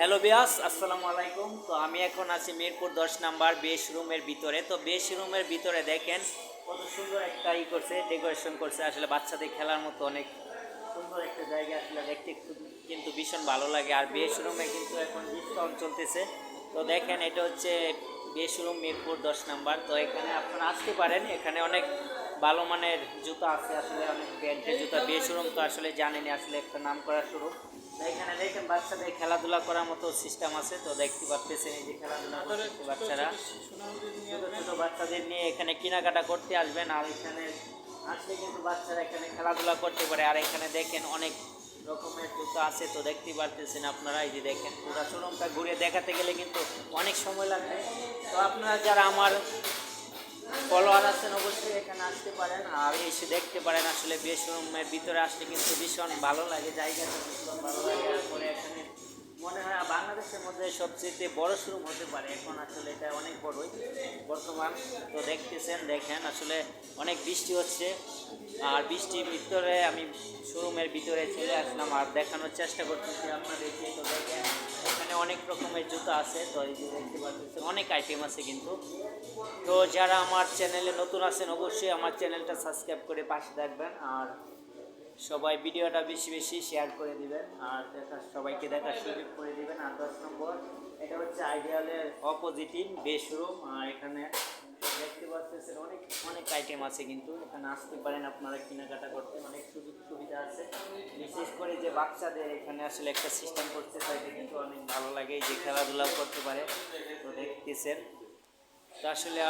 Hello বিয়াস, আসসালামু আলাইকুম। তো আমি এখন আছি মিরপুর দশ নাম্বার বেশ রুমের ভিতরে। তো বেশ রুমের ভিতরে দেখেন কত সুন্দর একটা ই করছে, ডেকোরেশন করছে। আসলে বাচ্চাদের খেলার মতো অনেক সুন্দর একটা জায়গা। আসলে দেখতে কিন্তু ভীষণ ভালো লাগে। আর বেশ রুমে কিন্তু এখন ডিসকাউন্ট চলতেছে। তো দেখেন, এটা হচ্ছে বেশ রুম মিরপুর দশ নাম্বার। তো এখানে আপনারা আসতে পারেন। এখানে অনেক ভালো মানের জুতা আছে আসলে, অনেক ব্র্যান্ডের জুতা। বেশ রুম তো আসলে জানেনি আসলে একটা নাম করা শুরু। এখানে দেখেন বাচ্চাদের খেলাধুলা করার মতো সিস্টেম আছে। তো দেখতে পাচ্ছেন এই যে খেলাধুলা বাচ্চারা। ছোট ছোট বাচ্চাদের নিয়ে এখানে কেনাকাটা করতে আসবেন। আর এখানে আসলে কিন্তু বাচ্চারা এখানে খেলাধুলা করতে পারে। আর এখানে দেখেন অনেক রকমের জুতো আছে। তো দেখতে পারতেছেন আপনারা, এই যে দেখেন পুরো শোরুমটা ঘুরে দেখাতে গেলে কিন্তু অনেক সময় লাগবে। তো আপনারা যারা আমার ফলোয়ার আছেন, অবশ্যই এখানে আসতে পারেন। আর এসে দেখতে পারেন, আসলে বেশ ভিতরে আসলে কিন্তু ভীষণ ভালো লাগে, জায়গাটা ভীষণ ভালো লাগে। আর বাংলাদেশের সবচেয়ে বড় শোরুম হতে পারে। এখন আসলে এটা অনেক বড়ই বর্তমান। তো দেখতেছেন, দেখেন, আসলে অনেক বৃষ্টি হচ্ছে। আর বৃষ্টির ভিতরে আমি শোরুমের ভিতরে চলে আসলাম আর দেখানোর চেষ্টা করতেছি আপনাদেরকে। তো দেখেন, এখানে অনেক রকমের জুতো আছে। তো এই যে দেখতে পাচ্ছেন, অনেক আইটেম আছে কিন্তু। তো যারা আমার চ্যানেলে নতুন আছেন, অবশ্যই আমার চ্যানেলটা সাবস্ক্রাইব করে পাশে থাকবেন। আর সবাই ভিডিওটা বেশি বেশি শেয়ার করে দিবেন, আর দেখা সবাইকে দেখার সুযোগ করে দিবেন। আর দশ নম্বর, এটা হচ্ছে আইডিয়ালের অপোজিটিভ বেশরুম আর এখানে দেখতে পাচ্ছেন অনেক অনেক আইটেম আছে কিন্তু। এখানে আসতে পারেন আপনারা কেনাকাটা করতে, অনেক সুযোগ সুবিধা আছে। বিশেষ করে যে বাচ্চাদের এখানে আসলে একটা সিস্টেম করতে চাইতে কিন্তু অনেক ভালো লাগে যে খেলাধুলাও করতে পারে। তো দেখতেছেন। তো আসলে